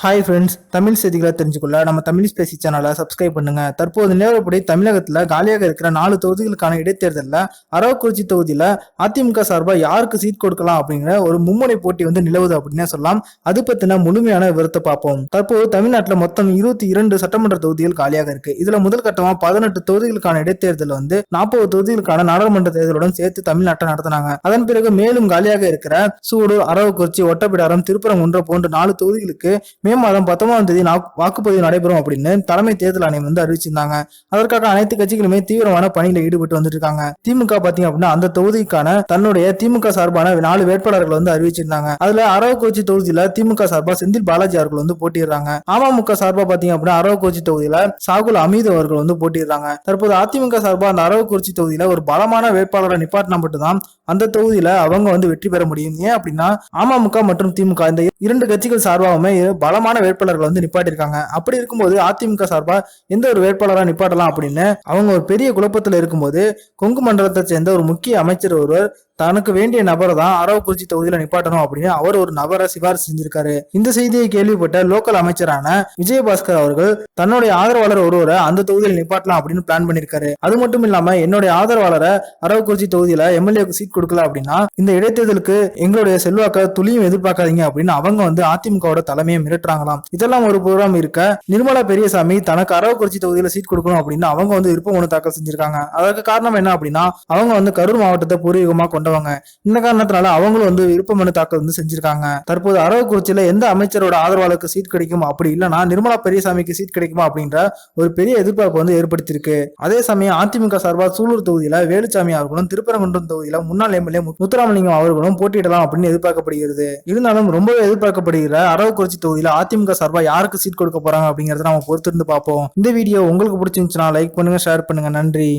Hi friends Tamil செய்திகளை தெரிஞ்சுக்கொள்ள நம்ம தமிழ் பேசி சேனலை சப்ஸ்கிரைப் பண்ணுங்க. தற்போது நிலவரப்படி தமிழகத்தில் காலியாக இருக்கிற நாலு தொகுதிகளுக்கான இடைத்தேர்தலில் அரவக்குறிச்சி தொகுதியில் அதிமுக சார்பாக யாருக்கு சீட் கொடுக்கலாம் அப்படிங்கிற ஒரு மும்முனை போட்டி வந்து நிலவுது அப்படின்னே சொல்லலாம். அது பற்றின முழுமையான விவரத்தை பார்ப்போம். தற்போது தமிழ்நாட்டில் மொத்தம் இருபத்தி இரண்டு சட்டமன்ற தொகுதிகள் காலியாக இருக்கு. இதுல முதல் கட்டமாக பதினெட்டு தொகுதிகளுக்கான இடைத்தேர்தல் வந்து நாற்பது தொகுதிகளுக்கான நாடாளுமன்ற தேர்தலுடன் சேர்த்து தமிழ்நாட்டை நடத்தினாங்க. அதன் பிறகு மேலும் காலியாக இருக்கிற சூடு அரவக்குறிச்சி ஒட்டப்பிடாரம் திருப்பரங்குன்றம் போன்ற நாலு தொகுதிகளுக்கு மே மாதம் பத்தொன்பதாம் தேதி வாக்குப்பதிவு நடைபெறும் அப்படின்னு தலைமை தேர்தல் ஆணையம் வந்து அறிவிச்சிருந்தாங்க. அதற்காக அனைத்து கட்சிகளுமே தீவிரமான பணியில ஈடுபட்டு வந்துட்டு இருக்காங்க திமுக பாத்தீங்க அப்படின்னா அந்த தொகுதிக்கான தன்னுடைய திமுக சார்பான நாலு வேட்பாளர்கள் வந்து அறிவிச்சிருந்தாங்க. அதுல அரவக்குறிச்சி தொகுதியில திமுக சார்பா செந்தில் பாலாஜி அவர்கள் வந்து போட்டிடுறாங்க அமமுக சார்பா பாத்தீங்க அப்படின்னா அரவக்குறிச்சி தொகுதியில சாகுல் அமீத் அவர்கள் வந்து போட்டிடுறாங்க தற்போது அதிமுக சார்பா அந்த அரவக்குறிச்சி தொகுதியில ஒரு பலமான வேட்பாளரை நிப்பாட்டினா மட்டும்தான் அந்த தொகுதியில அவங்க வந்து வெற்றி பெற முடியும். ஏன் அப்படின்னா அமமுக மற்றும் திமுக இந்த இரண்டு கட்சிகள் சார்பாகவுமே பல பலமான வேட்பாளர்கள் வந்து நிப்பாட்டிருக்காங்க அப்படி இருக்கும்போது அதிமுக சார்பா எந்த ஒரு வேட்பாளரா நிப்பாட்டலாம் அப்படின்னு அவங்க ஒரு பெரிய குழப்பத்துல இருக்கும்போது கொங்கு மண்டலத்தை சேர்ந்த ஒரு முக்கிய அமைச்சர் ஒருவர் தனக்கு வேண்டிய நபரை தான் அரவக்குறிச்சி தொகுதியில நிப்பாட்டணும் அப்படின்னு அவர் ஒரு நபரை சிபாரிசு செஞ்சிருக்காரு. இந்த செய்தியை கேள்விப்பட்ட லோக்கல் அமைச்சரான விஜயபாஸ்கர் அவர்கள் தன்னுடைய ஆதரவாளர் ஒருவரை அந்த தொகுதியில் நிப்பாட்டலாம் அப்படின்னு பிளான் பண்ணிருக்காரு. அது மட்டும் இல்லாம என்னுடைய ஆதரவாளரை அரவக்குறிச்சி தொகுதியில எம்எல்ஏக்கு சீட் கொடுக்கல அப்படின்னா இந்த இடைத்தேர்தலுக்கு எங்களுடைய செல்வாக்க துளியும் எதிர்பார்க்காதீங்க அப்படின்னு அவங்க வந்து அதிமுகவோட தலைமையை மிரட்டுறாங்களாம். இதெல்லாம் ஒரு புறம் இருக்க நிர்மலா பெரியசாமி தனக்கு அரவக்குறிச்சி தொகுதியில சீட் கொடுக்கணும் அப்படின்னு அவங்க வந்து விருப்ப மனு தாக்கல் செஞ்சிருக்காங்க. அதற்கு காரணம் என்ன அப்படின்னா அவங்க வந்து கரூர் மாவட்டத்தை பூர்வீகமா கொண்டவங்க இந்த காரணத்தினால அவங்களும் வந்து விருப்ப மனு தாக்கல் வந்து செஞ்சிருக்காங்க. தற்போது அரவக்குறிச்சியில எந்த அமைச்சரோட ஆதரவாளருக்கு சீட் கிடைக்கும்? அப்படி இல்லைன்னா நிர்மலா பெரியசாமிக்கு சீட் கிடைக்குமா? அப்படின்ற ஒரு பெரிய எதிர்பார்ப்பு வந்து ஏற்படுத்தியிருக்கு. அதே சமயம் அதிமுக சார்பாக சூலூர் தொகுதியில வேலுச்சாமி அவர்களும் திருப்பரங்குன்றம் தொகுதியில முன்னாள் எம்எல்ஏ முத்துராமலிங்கம் அவர்களும் போட்டியிடலாம் அப்படின்னு எதிர்பார்க்கப்படுகிறது. இருந்தாலும் ரொம்பவே எதிர்பார்க்கப்படுகிற அரவக்குறிச்சி தொகுதியில அதிமுக சார்பா யாருக்கு சீட் கொடுக்க போறாங்க அப்படிங்கறத நம்ம பொறுத்திருந்து பார்ப்போம். இந்த வீடியோ உங்களுக்கு பிடிச்சிருந்துச்சுன்னா லைக் பண்ணுங்க ஷேர் பண்ணுங்க. நன்றி.